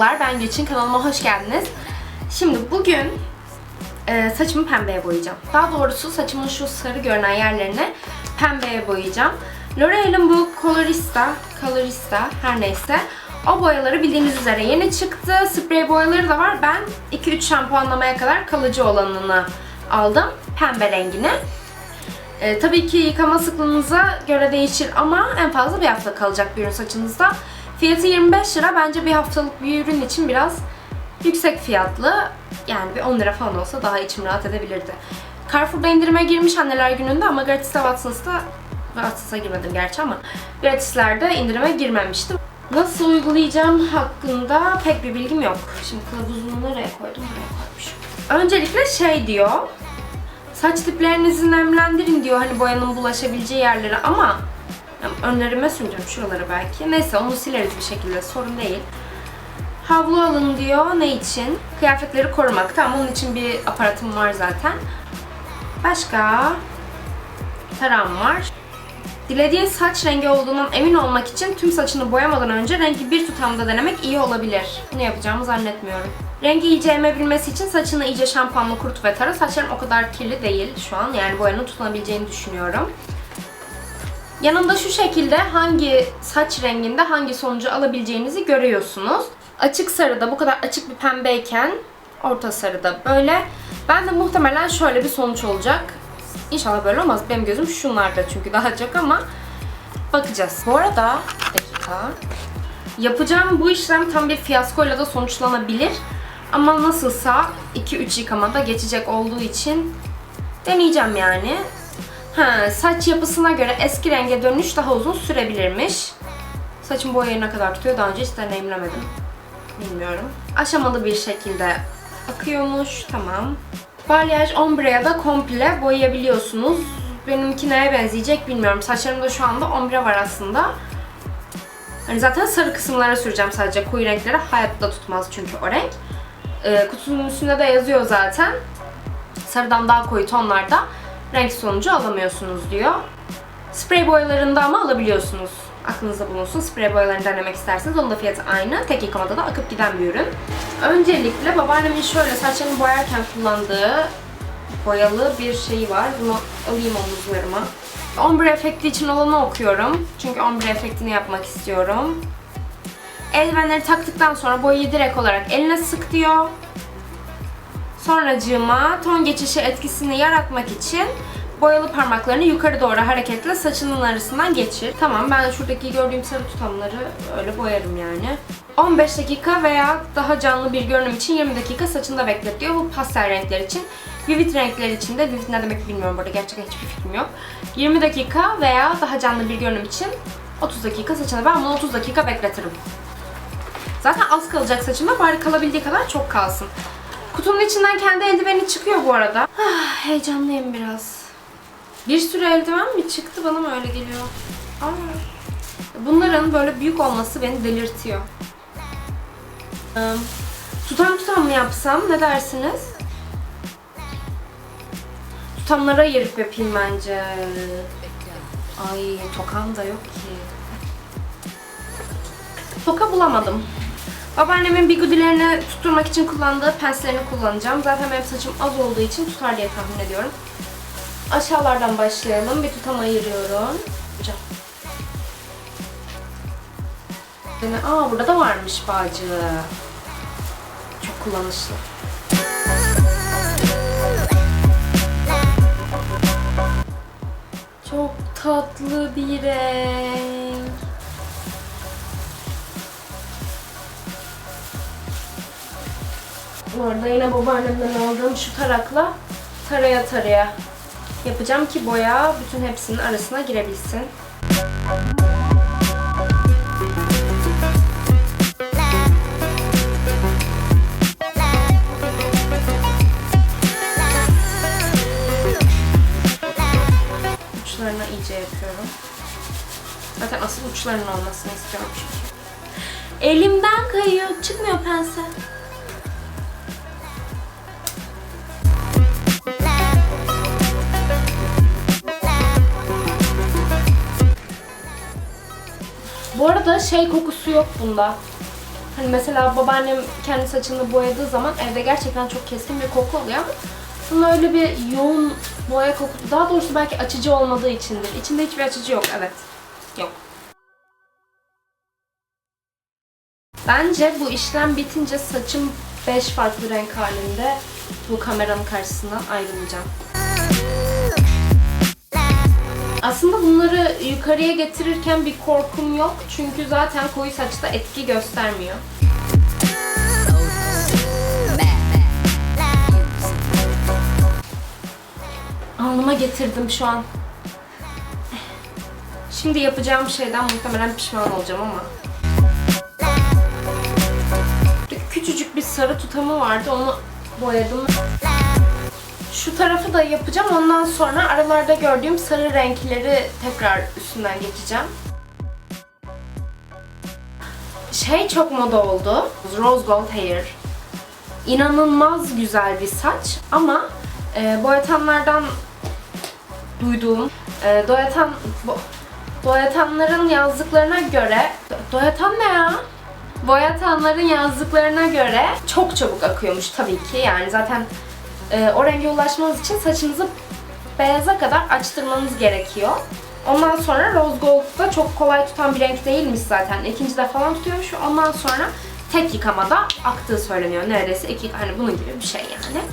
merhabalar. Ben Gülçin. Kanalıma hoş geldiniz. Şimdi bugün e, saçımı pembeye boyayacağım. Daha doğrusu saçımın şu sarı görünen yerlerini pembeye boyayacağım. L'Oreal'in bu Colorista, Colorista her neyse o boyaları bildiğiniz üzere yeni çıktı. Sprey boyaları da var. Ben 2-3 şampuanlamaya kadar kalıcı olanını aldım. Pembe rengini. E, tabii ki yıkama sıklığınıza göre değişir ama en fazla bir hafta kalacak bir ürün saçınızda. Fiyatı 25 lira. Bence bir haftalık bir ürün için biraz yüksek fiyatlı. Yani bir 10 lira falan olsa daha içim rahat edebilirdi. Carrefour'da indirime girmiş anneler gününde ama gratis'te Watson's'ta Watson's'a girmedim gerçi ama gratislerde indirime girmemiştim. Nasıl uygulayacağım hakkında pek bir bilgim yok. Şimdi kılavuzunu nereye koydum? Buraya koymuşum. Öncelikle şey diyor. Saç diplerinizi nemlendirin diyor hani boyanın bulaşabileceği yerlere ama önlerime süreceğim şuraları belki. Neyse onu sileriz bir şekilde sorun değil. Havlu alın diyor. Ne için? Kıyafetleri korumak. Tamam onun için bir aparatım var zaten. Başka? Taram var. Dilediğin saç rengi olduğundan emin olmak için tüm saçını boyamadan önce rengi bir tutamda denemek iyi olabilir. Bunu yapacağımı zannetmiyorum. Rengi iyice emebilmesi için saçını iyice şampuanla kurut ve tara. Saçlarım o kadar kirli değil şu an. Yani boyanın tutunabileceğini düşünüyorum. Yanında şu şekilde hangi saç renginde hangi sonucu alabileceğinizi görüyorsunuz. Açık sarıda bu kadar açık bir pembeyken orta sarıda böyle. Ben de muhtemelen şöyle bir sonuç olacak. İnşallah böyle olmaz. Benim gözüm şunlarda çünkü daha çok ama bakacağız. Bu arada dakika. Yapacağım bu işlem tam bir fiyaskoyla da sonuçlanabilir. Ama nasılsa 2-3 yıkamada geçecek olduğu için deneyeceğim yani. Ha, saç yapısına göre eski renge dönüş daha uzun sürebilirmiş. Saçım boyayı ne kadar tutuyor daha önce hiç deneyimlemedim. Bilmiyorum. Aşamalı bir şekilde akıyormuş. Tamam. Balyaj ombre'ya da komple boyayabiliyorsunuz. Benimki neye benzeyecek bilmiyorum. Saçlarımda şu anda ombre var aslında. Hani zaten sarı kısımlara süreceğim sadece. Koyu renklere hayatta tutmaz çünkü o renk. Ee, kutunun üstünde de yazıyor zaten. Sarıdan daha koyu tonlarda renk sonucu alamıyorsunuz diyor. Sprey boyalarında ama alabiliyorsunuz. Aklınızda bulunsun. Sprey boyalarını denemek isterseniz onun da fiyatı aynı. Tek yıkamada da akıp giden bir ürün. Öncelikle babaannemin şöyle saçlarını boyarken kullandığı boyalı bir şeyi var. Bunu alayım omuzlarıma. Ombre efekti için olanı okuyorum. Çünkü ombre efektini yapmak istiyorum. Eldivenleri taktıktan sonra boyayı direkt olarak eline sık diyor. Sonracığıma ton geçişi etkisini yaratmak için boyalı parmaklarını yukarı doğru hareketle saçının arasından geçir. Tamam ben şuradaki gördüğüm sarı tutamları öyle boyarım yani. 15 dakika veya daha canlı bir görünüm için 20 dakika saçında beklet diyor. Bu pastel renkler için. Vivid renkler için de, vivid ne demek bilmiyorum burada gerçekten hiçbir fikrim yok. 20 dakika veya daha canlı bir görünüm için 30 dakika saçını ben bunu 30 dakika bekletirim. Zaten az kalacak saçımda bari kalabildiği kadar çok kalsın. Kutunun içinden kendi eldiveni çıkıyor bu arada. Ah, heyecanlıyım biraz. Bir sürü eldiven mi çıktı bana mı öyle geliyor? Aa. Bunların böyle büyük olması beni delirtiyor. Tutam tutam mı yapsam ne dersiniz? Tutamlara ayırıp yapayım bence. Ay tokam da yok ki. Toka bulamadım. Babaannemin bigudilerini tutturmak için kullandığı penslerini kullanacağım. Zaten benim saçım az olduğu için tutar diye tahmin ediyorum. Aşağılardan başlayalım. Bir tutam ayırıyorum. Hocam. Aa burada da varmış bağcı. Çok kullanışlı. Çok tatlı bir renk. Bu arada yine babaannemden aldığım şu tarakla taraya taraya yapacağım ki boya bütün hepsinin arasına girebilsin. Uçlarına iyice yapıyorum. Zaten asıl uçlarının olmasını istiyorum çünkü. Elimden kayıyor. Çıkmıyor pense. Bu arada şey kokusu yok bunda. Hani mesela babaannem kendi saçını boyadığı zaman evde gerçekten çok keskin bir koku oluyor ama öyle bir yoğun boya koku, daha doğrusu belki açıcı olmadığı içindir. İçinde hiçbir açıcı yok, evet. Yok. Bence bu işlem bitince saçım 5 farklı renk halinde bu kameranın karşısına ayrılacağım. Aslında bunları yukarıya getirirken bir korkum yok. Çünkü zaten koyu saçta etki göstermiyor. Alnıma getirdim şu an. Şimdi yapacağım şeyden muhtemelen pişman olacağım ama. Küçücük bir sarı tutamı vardı onu boyadım. Şu tarafı da yapacağım. Ondan sonra aralarda gördüğüm sarı renkleri tekrar üstünden geçeceğim. Şey çok moda oldu. Rose Gold Hair. İnanılmaz güzel bir saç ama e, boyatanlardan duyduğum, e, doyatan bo, yazdıklarına göre doyatan ne ya? Boyatanların yazdıklarına göre çok çabuk akıyormuş tabii ki. Yani zaten e, o renge ulaşmanız için saçınızı beyaza kadar açtırmanız gerekiyor. Ondan sonra rose gold da çok kolay tutan bir renk değilmiş zaten. İkinci de falan tutuyormuş. Ondan sonra tek yıkamada aktığı söyleniyor. Neredeyse iki, hani bunun gibi bir şey yani.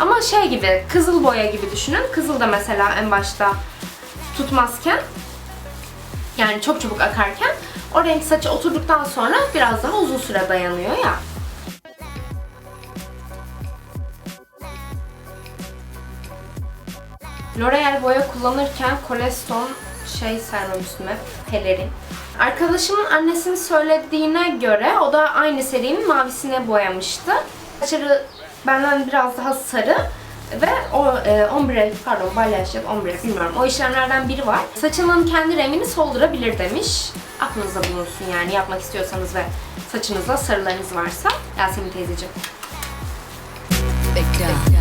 Ama şey gibi, kızıl boya gibi düşünün. Kızıl da mesela en başta tutmazken yani çok çabuk akarken o renk saça oturduktan sonra biraz daha uzun süre dayanıyor ya. L'Oreal boya kullanırken Coleston şey sermem üstüme, pelerin. Arkadaşımın annesinin söylediğine göre o da aynı serinin mavisine boyamıştı. Saçları benden biraz daha sarı ve o e, ombre, pardon balyaj ya ombre bilmiyorum o işlemlerden biri var. Saçının kendi rengini soldurabilir demiş. Aklınızda bulunsun yani yapmak istiyorsanız ve saçınızda sarılarınız varsa Yasemin teyzeciğim. Bekle.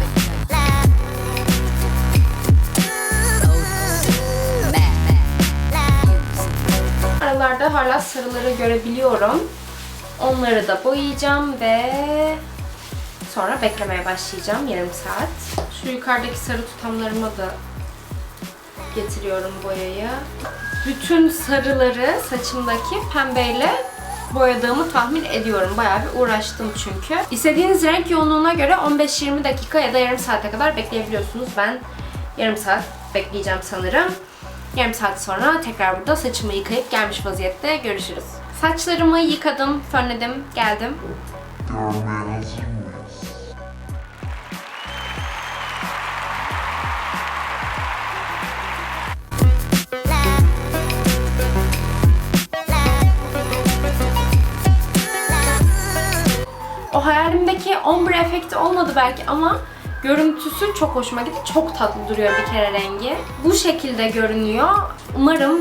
Aralarda hala sarıları görebiliyorum. Onları da boyayacağım ve sonra beklemeye başlayacağım yarım saat. Şu yukarıdaki sarı tutamlarıma da getiriyorum boyayı. Bütün sarıları saçımdaki pembeyle boyadığımı tahmin ediyorum. Bayağı bir uğraştım çünkü. İstediğiniz renk yoğunluğuna göre 15-20 dakika ya da yarım saate kadar bekleyebiliyorsunuz. Ben yarım saat bekleyeceğim sanırım. Yarım saat sonra tekrar burada saçımı yıkayıp gelmiş vaziyette görüşürüz. Saçlarımı yıkadım, fönledim, geldim. O hayalimdeki ombre efekti olmadı belki ama görüntüsü çok hoşuma gitti. Çok tatlı duruyor bir kere rengi. Bu şekilde görünüyor. Umarım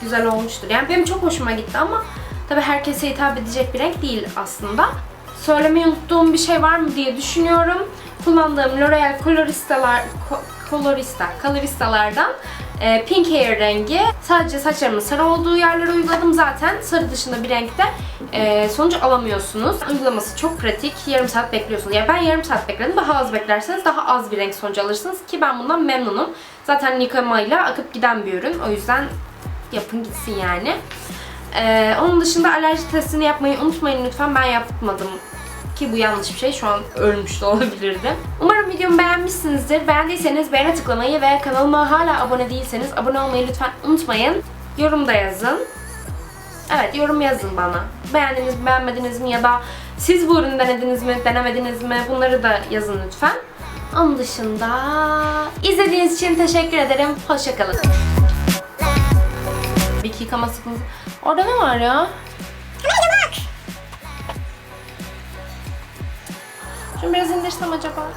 güzel olmuştur. Yani benim çok hoşuma gitti ama tabii herkese hitap edecek bir renk değil aslında. Söylemeyi unuttuğum bir şey var mı diye düşünüyorum. Kullandığım L'Oreal Coloristalar, Co- Colorista, Coloristalardan e, Pink Hair rengi. Sadece saçlarımın sarı olduğu yerlere uyguladım zaten. Sarı dışında bir renkte e, sonuç alamıyorsunuz. Uygulaması çok pratik. Yarım saat bekliyorsunuz. Yani ben yarım saat bekledim. Daha az beklerseniz daha az bir renk sonucu alırsınız ki ben bundan memnunum. Zaten yıkamayla akıp giden bir ürün. O yüzden yapın gitsin yani. Ee, onun dışında alerji testini yapmayı unutmayın lütfen. Ben yapmadım ki bu yanlış bir şey. Şu an ölmüş de olabilirdim. Umarım videomu beğenmişsinizdir. Beğendiyseniz beğene tıklamayı ve kanalıma hala abone değilseniz abone olmayı lütfen unutmayın. Yorum da yazın. Evet yorum yazın bana. Beğendiniz mi beğenmediniz mi ya da siz bu ürünü denediniz mi denemediniz mi bunları da yazın lütfen. Onun dışında izlediğiniz için teşekkür ederim. Hoşçakalın. Bir yıkama sıkıntı. Orada ne var ya? Şimdi biraz indirsin ama acaba.